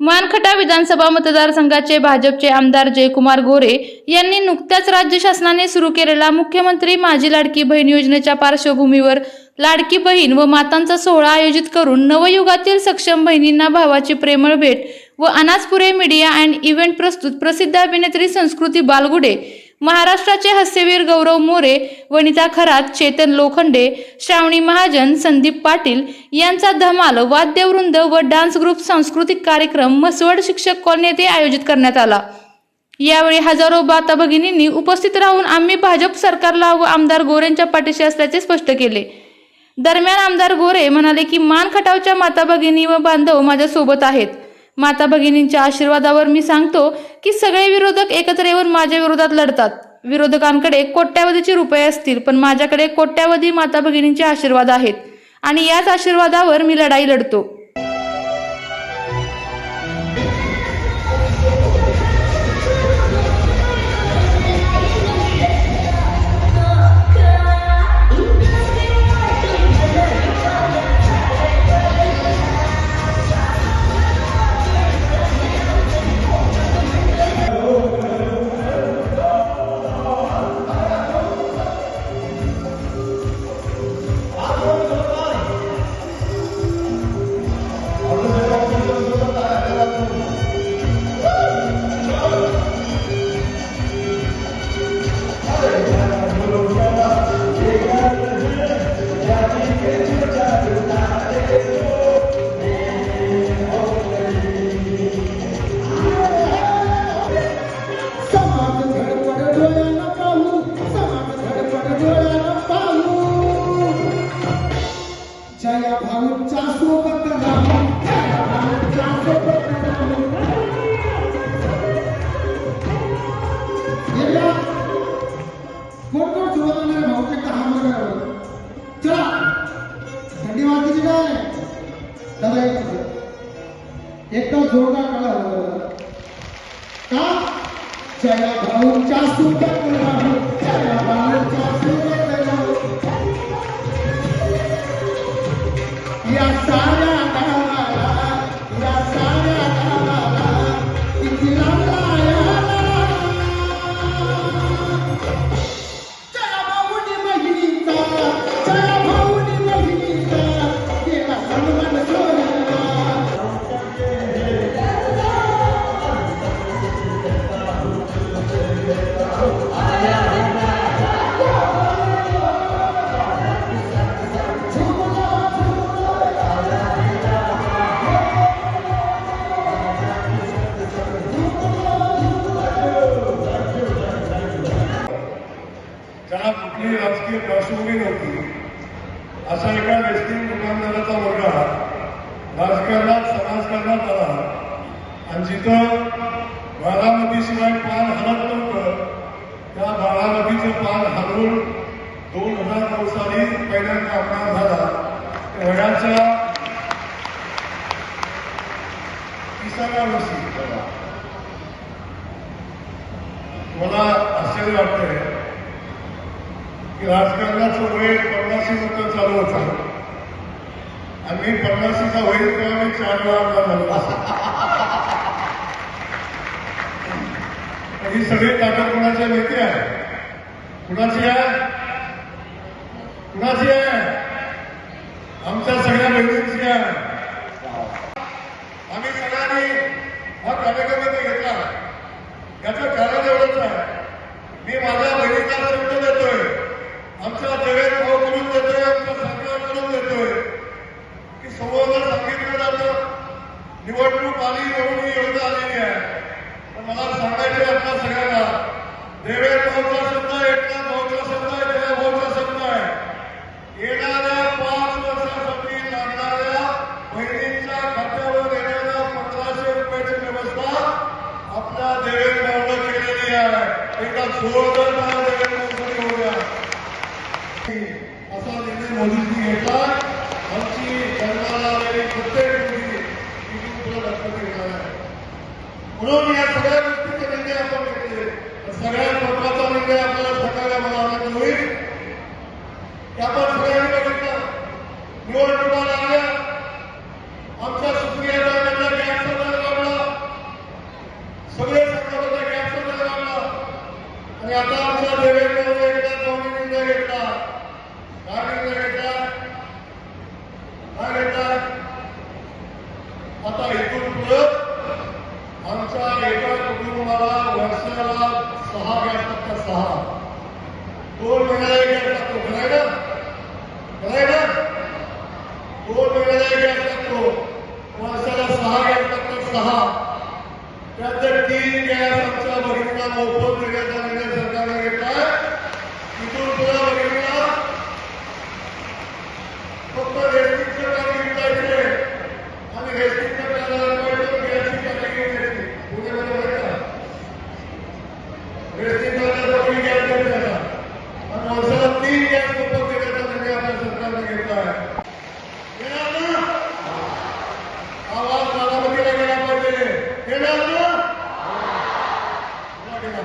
मानखटा विधानसभा मतदारसंघाचे भाजपचे आमदार जयकुमार गोरे यांनी नुकत्याच राज्य शासनाने सुरू केलेला मुख्यमंत्री माझी लाडकी बहीण योजनेच्या पार्श्वभूमीवर लाडकी बहीण व मातांचा सोहळा आयोजित करून नवयुगातील सक्षम बहिणींना भावाची प्रेमळ भेट व अनाजपुरे मीडिया अँड इव्हेंट प्रस्तुत प्रसिद्ध अभिनेत्री संस्कृती बालगुडे महाराष्ट्राचे हास्यवीर गौरव मोरे वनिता खरात चेतन लोखंडे श्रावणी महाजन संदीप पाटील यांचा धमाल वाद्यवृंद व डान्स ग्रुप सांस्कृतिक कार्यक्रम मसवड शिक्षक कॉलनी येथे आयोजित करण्यात आला. यावेळी हजारो माता भगिनींनी उपस्थित राहून आम्ही भाजप सरकारला व आमदार गोरेंच्या पाठीशी असल्याचे स्पष्ट केले. दरम्यान आमदार गोरे म्हणाले की मान खटावच्या माता भगिनी व बांधव माझ्या सोबत आहेत. माता भगिनींच्या आशीर्वादावर मी सांगतो की सगळे विरोधक एकत्र येऊन माझ्या विरोधात लढतात. विरोधकांकडे कोट्यावधीचे रुपये असतील पण माझ्याकडे कोट्यावधी माता भगिनींचे आशीर्वाद आहेत. आणि याच आशीर्वादावर मी लढाई लढतो. ভারত চারশো राजकीय पार्श्वभूमी दोन हजार नऊ साली पहिल्यांदा अपघात झाला. वयाच्या तिसाव्या वर्षी. मला आश्चर्य वाटतंय की राजकारणाचं वय पन्नाशी नंतर चालू होतं. आणि मी पन्नाशीचा होईल तेव्हा मी चार वेळा झालो ही सगळी ताकद कुणाच्या माहिती आहे कुणाची आहे? कुणाची आहे आमच्या सगळ्या बहिणींची आहे. आम्ही सगळ्यांनी हा कार्यक्रम इथे घेतला. याचं कारण एवढंच आहे. मी माझ्या बहिणीचा शब्द देतोय. आमच्या जगात भाऊ करून देतोय आमचा सरकार करून देतोय. की समोर सांगितलं जातं. निवडणूक आली म्हणून ही योजना आलेली म्हणून या सगळ्या गोष्टीचे निर्णय आपण घेतले सगळ्यात महत्त्वाचा निर्णय आपल्याला सरकारला मला होईल की सगळ्यांनी बघितलं निवडणुका लागल्या आमच्या सुप्रिया यांना गॅसचा दर लावला सगळे सरकारचा गॅसचा दर लावला आणि आता आमचा देवेंद्र एकदा दोन निर्णय घेतला काय निर्णय घेतला काय घेतला आता एकूण पुढं आमच्या एका कुटुंबाला वर्षाला सहा गॅस लागतात सहा. दोन महिन्याला गॅस लागतो खरंय ना खरंय ना दोन महिन्याला गॅस लागतो वर्षाला सहा गॅस लागतात सहा. त्यात तीन गॅस आमच्या बहिणीला मोफत देण्याचा निर्णय सरकारने घेतला इथून पुढे बहिणीला फक्त रेस्टिंगचं काम विकायचे आणि रेस्टिंगचं कामाला गॅसची टाकी घेऊन यायची पुण्यामध्ये बरं का रेस्टिंग करण्यासाठी गॅस घेऊन यायचा आणि वर्षाला तीन गॅस मोफत देण्याचा निर्णय आपल्या सरकारने घेतला आहे येणार ना आवाज बारामतीला गेला पाहिजे येणार ना गेला, गेला.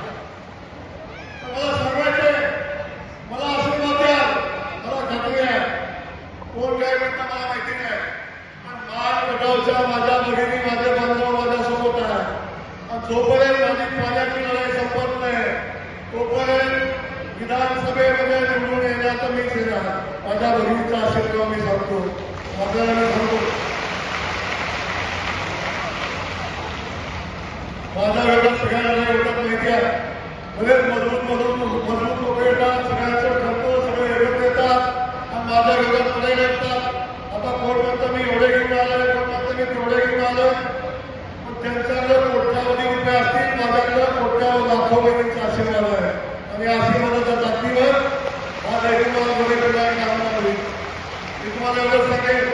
तर मला सांगायचंय मला आशीर्वाद द्या मला खात्री आहे कोण काय म्हणता मला माहिती नाही पण मान माझ्या भगिनी माझे बांधव माझ्यासोबत आहे आणि जोपर्यंत माझी पाण्याची लढाई संपत नाही तोपर्यंत विधानसभेमध्ये निवडून येण्याचं मी येणार माझ्या भगिनीचा आशीर्वाद मी सांगतो. माझ्या सांगतो. माझ्या वेळेला सगळ्यांना एवढं माहिती आहे. बरेच मजबूत मजबूत मजबूत लोक येतात सगळ्यांचं ठरतो सगळे एकत्र येतात आणि माझ्या वेळेला पुढे येतात आता कोण म्हणतं मी एवढे घेऊन आलोय कोण म्हणतं मी तेवढे घेऊन आलोय पण त्यांच्याकडे कोट्यावधी रुपये असतील माझ्याकडे कोट्यावर लाखो बहिणीचा आशीर्वाद आहे. आणि आशीर्वादाच्या जातीवर हा दैनिक बरोबर कामना होईल मी तुम्हाला एवढं सांगेन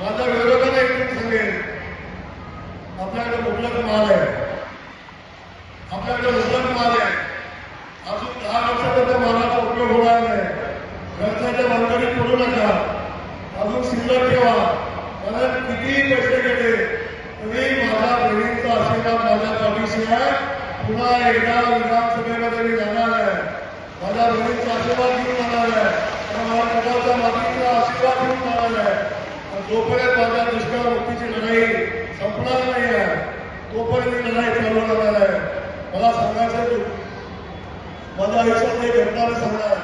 माझ्या विरोधाला एक सांगेन. आपल्याकडे मुबलक माल आहे. आपल्याकडे मुबलक माल आहे. अजून दहा वर्षाचा त्या मालाचा उपयोग होणार नाही. खर्चाच्या भानगडीत पडू नका. अजून शिल्लक ठेवा. कारण कितीही पैसे गेले तरी माझ्या बहिणींचा असलेला माझ्या पाठीशी आहे पुन्हा एकदा विधानसभेमध्ये मी जाणार आहे. माझ्या बहिणीचा आशीर्वाद घेऊन जाणार आहे. आणि मला प्रकारच्या मातीचा आशीर्वाद घेऊन जाणार आहे. जोपर्यंत माझ्या दुष्काळ मुक्तीची लढाई संपणार नाही आहे तोपर्यंत मी लढाई चालू राहणार आहे. मला सांगायचं माझ्या आयुष्यात एक घटना सांगणार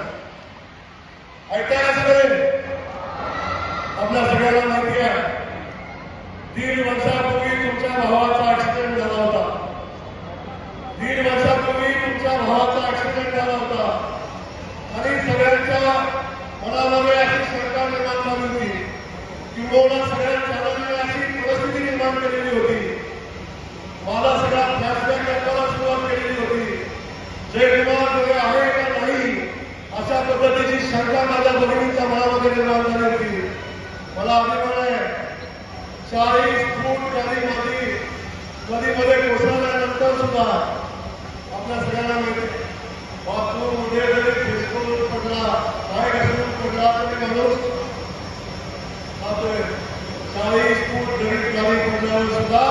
ऐकायला सगळे आपल्या सगळ्यांना माहिती आहे. तीन वर्षात तुमच्या भावाचा ऍक्सिडेंट झाला होता. दीड वर्षापूर्वी तुमच्या भावाचा ऍक्सिडेंट झाला होता. आणि सगळ्यांच्या मनामध्ये अशी शंका निर्माण झाली होती. किंबहुना सगळ्यात चालवणे अशी परिस्थिती निर्माण केलेली होती. मला सगळ्या फ्लॅशबॅक करताना सुरुवात केलेली होती. जे विमान वगैरे आहे का नाही अशा पद्धतीची शंका माझ्या भगिनीच्या मनामध्ये निर्माण झाली होती. मला अभिमान आहे. चाळीस फूट गाडी माझी नदीमध्ये कोसळल्यानंतर सुद्धा आपल्या सगळ्यांना मिळते आहे, बाथरूममध्ये जरी फिसकून पडला काय घसरून पडला तरी माणूस चाळीस फूट जरी गाडी पडल्यावर सुद्धा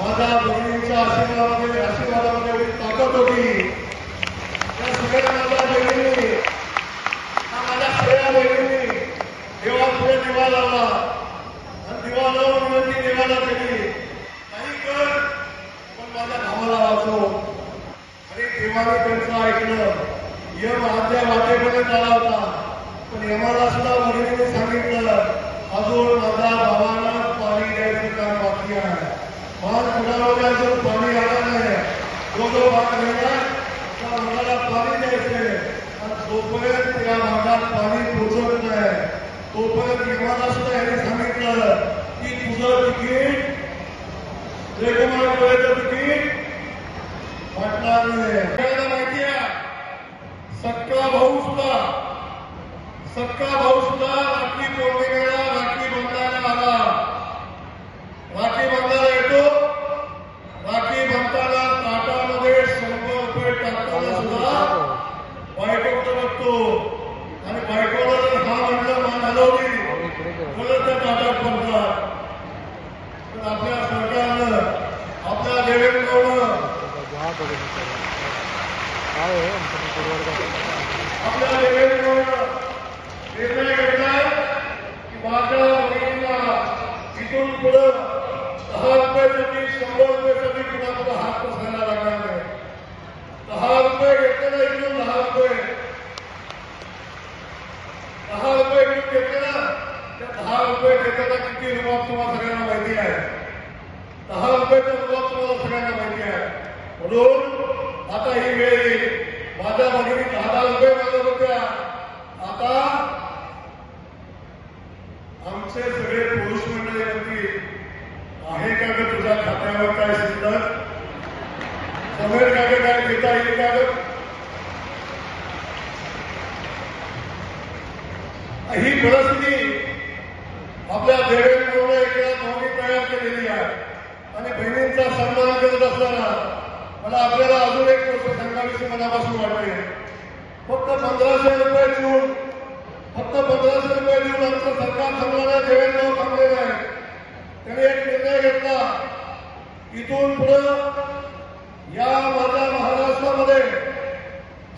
माझ्या बहिणींच्या आशीर्वादामध्ये आशीर्वादामध्ये ताकद होती. 감사합니다. परिस्थिती आपल्या देवेंद्र एकदा भावनी तयार केलेली आहे. आणि बहिणींचा सन्मान करत असताना मला आपल्याला अजून एक गोष्ट सांगावीशी मनापासून वाटते. फक्त पंधराशे रुपये देऊन फक्त पंधराशे रुपये देऊन आमचं सरकार थांबणाऱ्या देवेंद्र थांबलेलं आहे. त्याने एक निर्णय घेतला. इथून पुढं या माझ्या महाराष्ट्रामध्ये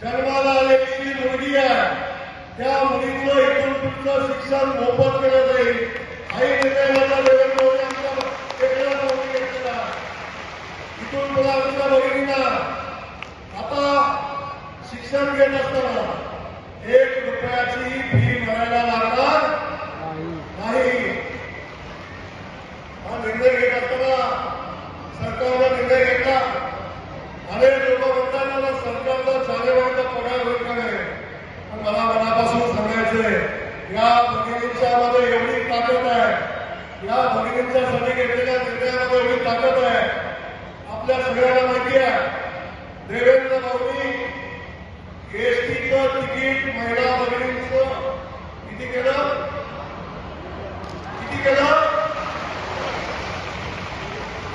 जन्माला आलेली जी मुलगी आहे त्या मुलीचं इथून तुमचं शिक्षण मोफत केलं जाईल. आई निर्णय माझा मोदी आमच्या मोदी घेतलेला इथून तुला आमच्या बहिणींना आता शिक्षण घेत असताना एक रुपयाची फी भरायला लागणार नाही. हा निर्णय घेत असताना सरकारचा निर्णय घेतला. अनेक लोक म्हणतात सरकारचा चालेवांचा पगार होईल का नाही. पण मला मनापासून सांगायचंय या भगिनींच्या मध्ये एवढी ताकद आहे या भगिनींच्यासाठी घेतलेल्या निर्णयामध्ये एवढी ताकद आहे. आपल्या सगळ्यांना माहिती आहे. देवेंद्र भाऊनी एसटीचं तिकीट महिला भगिनींचं किती केलं? किती केलं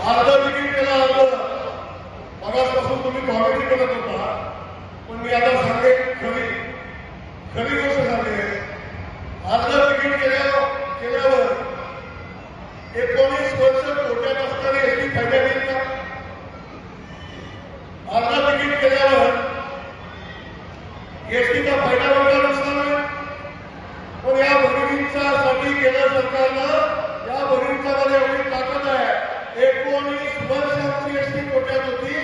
अर्ध तिकीट केलं अर्ध मगासपासून तुम्ही कॉमेडी करत होता पण मी आता सांगेन खरी खरी गोष्ट सांगेन अर्ध तिकीट केल्यावर केल्यावर एकोणीस वर्ष कोट्यात असणारे एसटी फायदा घेईल का अर्ध तिकीट केल्यावर एसटीचा फायदा वगैरे नुकसान आहे पण या भगिनींच्यासाठी केंद्र सरकारनं या भगिनींच्या मध्ये एवढी ताकद आहे एकोणीस वर्ष आमची कोट्यात होती.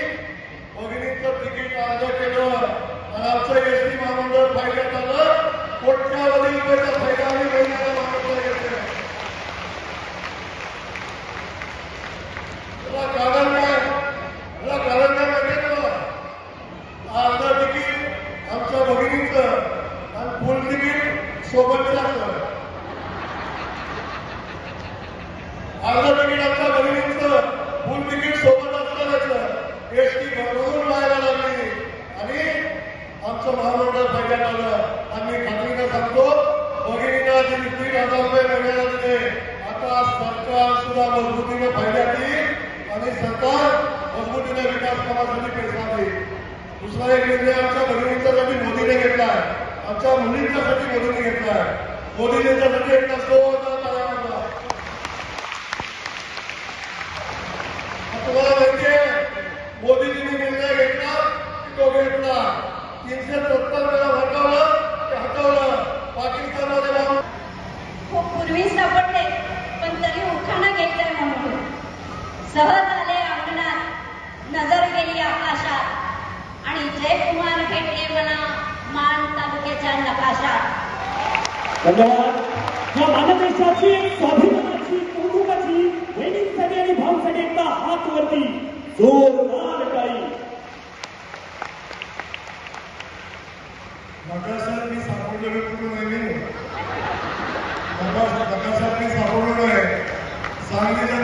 तिकीट अर्ज केलं. आणि आमचं एसटी महामंडळ फायद्यात आलं कोट्यावधी रुपयाचा फायदा आम्ही महिन्याला महामंडळ घेतोय त्याला कारण काय त्याला कारण काय माहिती आहे तुला अर्ध तिकीट आमच्या भगिनीचं आणि फुल तिकीट सोबतचं असतं अर्ध तिकीट आमच्या बहिणींचं फुल तिकीट सोबत असतानाच एस टी भरभरून व्हायला लागली आणि आमचं महामंडळ फायद्यात आलं आम्ही खात्रीनं सांगतो भगिनींना हजार रुपये महिन्याला दिले आता सरकार सुद्धा मजबूतीने फायद्यात येईल आणि सरकार मजबूतीने विकास कामासाठी पैसा देईल. दुसरा एक निर्णय आमच्या भगिनींच्यासाठी मोदीने घेतला आहे. आमच्या मुलींच्यासाठी मोदीने घेतला आहे. एक असतो धन्यवाद या मानदेशाची स्वाभिमानाची कौतुकाची बहिणींसाठी आणि भाऊसाठी एकदा हात वरती जोरदार टाळी नकाशात मी सापडलेलो कुठून आहे मी नकाश- नकाशात मी सापडलेलो आहे सांगलीच्या